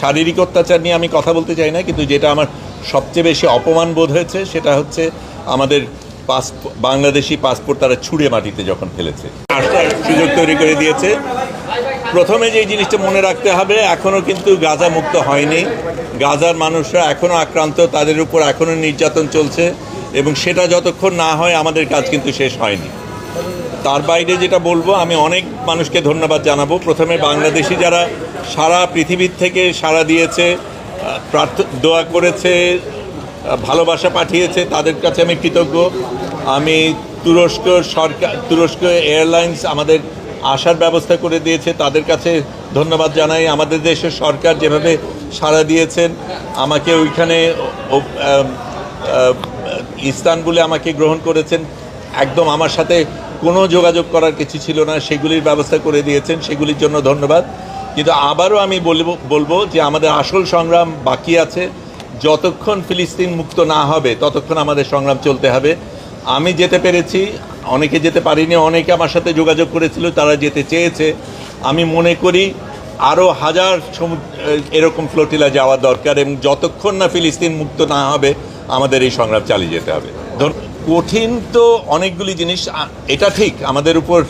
শারীরিক অত্যাচার নিয়ে আমি কথা বলতে চাই না, কিন্তু যেটা আমার সবচেয়ে বেশি অপমান বোধ হয়েছে সেটা হচ্ছে আমাদের পাস বাংলাদেশি পাসপোর্ট তারা ছুঁড়ে মাটিতে যখন ফেলেছে। আসার সুযোগ তৈরি করে দিয়েছে। প্রথমে যে জিনিসটা মনে রাখতে হবে এখনও কিন্তু গাজা মুক্ত হয়নি। গাজার মানুষরা এখনও আক্রান্ত, তাদের উপর এখনও নির্যাতন চলছে এবং সেটা যতক্ষণ না হয় আমাদের কাজ কিন্তু শেষ হয়নি। তার বাইরে যেটা বলব, আমি অনেক মানুষকে ধন্যবাদ জানাব। প্রথমে বাংলাদেশি যারা সারা পৃথিবীর থেকে সাড়া দিয়েছে, প্রার্থ, দোয়া করেছে, ভালোবাসা পাঠিয়েছে, তাদের কাছে আমি কৃতজ্ঞ। আমি তুরস্ক সরকার, তুরস্ক এয়ারলাইন্স আমাদের আসার ব্যবস্থা করে দিয়েছে, তাদের কাছে ধন্যবাদ জানাই। আমাদের দেশের সরকার যেভাবে সাড়া দিয়েছেন, আমাকে ওইখানে ইস্তানবুলে আমাকে গ্রহণ করেছেন। একদম আমার সাথে কোনো যোগাযোগ করার কিছু ছিল না, সেগুলির ব্যবস্থা করে দিয়েছেন, সেগুলির জন্য ধন্যবাদ। কিন্তু আবারও আমি বলব বলব যে আমাদের আসল সংগ্রাম বাকি আছে। যতক্ষণ ফিলিস্তিন মুক্ত না হবে, ততক্ষণ আমাদের সংগ্রাম চলতে হবে। আমি যেতে পেরেছি, অনেকে যেতে পারিনি, অনেকে আমার সাথে যোগাযোগ করেছিল, তারা যেতে চেয়েছে। আমি মনে করি আরও হাজার এরকম ফ্লোটিলা যাওয়া দরকার এবং যতক্ষণ না ফিলিস্তিন মুক্ত না হবে, আমাদের এই সংগ্রাম চালিয়ে যেতে হবে। ধন- কঠিন তো অনেকগুলি জিনিস এটা ঠিক, আমাদের উপর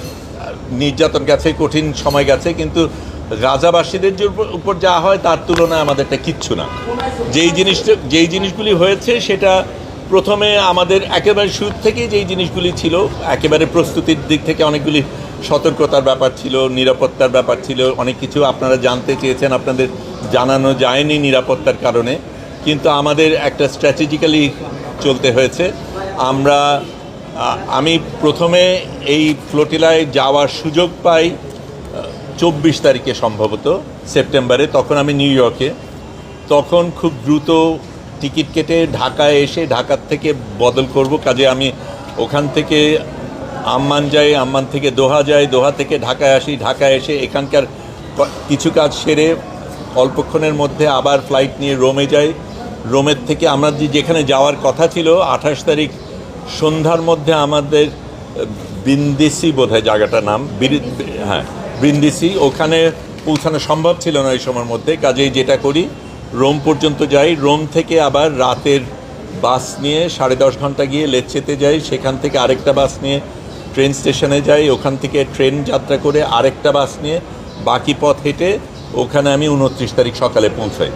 নির্যাতন গেছে, কঠিন সময় গেছে, কিন্তু উপর- উপর যা হয় তার তুলনায় আমাদেরটা কিচ্ছু না। যেই জিনিসটা, যেই জিনিসগুলি হয়েছে সেটা প্রথমে আমাদের একেবারে শুরু থেকেই যেই জিনিসগুলি ছিল, একেবারে প্রস্তুতির দিক থেকে অনেকগুলি সতর্কতার ব্যাপার ছিল, নিরাপত্তার ব্যাপার ছিল, অনেক কিছু আপনারা জানতে চেয়েছেন, আপনাদের জানানো যায়নি নিরাপত্তার কারণে, কিন্তু আমাদের একটা স্ট্র্যাটেজিক্যালি চলতে হয়েছে। আমরা আমি প্রথমে এই ফ্লোটিলায় যাওয়ার সুযোগ পাই চব্বিশ তারিখে সম্ভবত, সেপ্টেম্বরে, তখন আমি নিউ ইয়র্কে। তখন খুব দ্রুত টিকিট কেটে ঢাকায় এসে ঢাকার থেকে বদল করব, কাজে আমি ওখান থেকে আম্মান যাই, আম্মান থেকে দোহা যাই, দোহা থেকে ঢাকায় আসি, ঢাকায় এসে এখানকার কিছু কাজ সেরে অল্পক্ষণের মধ্যে আবার ফ্লাইট নিয়ে রোমে যাই। রোমের থেকে আমরা যেখানে যাওয়ার কথা ছিল, আঠাশ তারিখ সন্ধ্যার মধ্যে আমাদের বিন্দিসি বোধহয় জায়গাটার নাম হ্যাঁ ব্রিন্দিসি ওখানে পৌঁছানো সম্ভব ছিল না এই সময়ের মধ্যে, কাজেই যেটা করি, রোম পর্যন্ত যাই, রোম থেকে আবার রাতের বাস নিয়ে সাড়ে দশ ঘণ্টা গিয়ে লেচ্ছেতে যাই, সেখান থেকে আরেকটা বাস নিয়ে ট্রেন স্টেশনে যাই, ওখান থেকে ট্রেন যাত্রা করে আরেকটা বাস নিয়ে বাকি পথ হেঁটে ওখানে আমি উনত্রিশ তারিখ সকালে পৌঁছাই।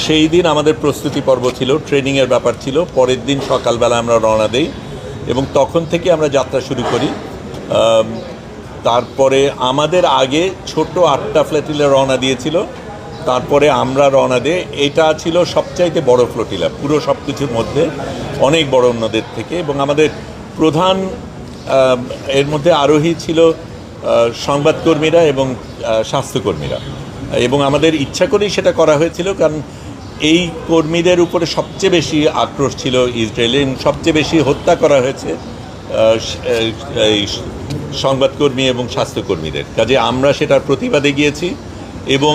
সেই দিন আমাদের প্রস্তুতি পর্ব ছিল ট্রেনিংয়ের ব্যাপার ছিল। পরের দিন সকালবেলা আমরা রওনা দিই এবং তখন থেকে আমরা যাত্রা শুরু করি। তারপরে আমাদের আগে ছোট আটটা ফ্ল্যাটিলা রওনা দিয়েছিল। তারপরে আমরা রওনা দিয়ে এটা ছিল সবচাইতে বড় ফ্লোটিলা পুরো সব কিছুর মধ্যে অনেক বড় অন্যদের থেকে এবং আমাদের প্রধান এর মধ্যে আরোহী ছিল সংবাদকর্মীরা এবং স্বাস্থ্যকর্মীরা। এবং আমাদের ইচ্ছা করেই সেটা করা হয়েছিল, কারণ এই কর্মীদের উপরে সবচেয়ে বেশি আক্রোশ ছিল ইসরায়েলে সবচেয়ে বেশি হত্যা করা হয়েছে সংবাদকর্মী এবং স্বাস্থ্যকর্মীদের। কাজে আমরা সেটার প্রতিবাদে গিয়েছি এবং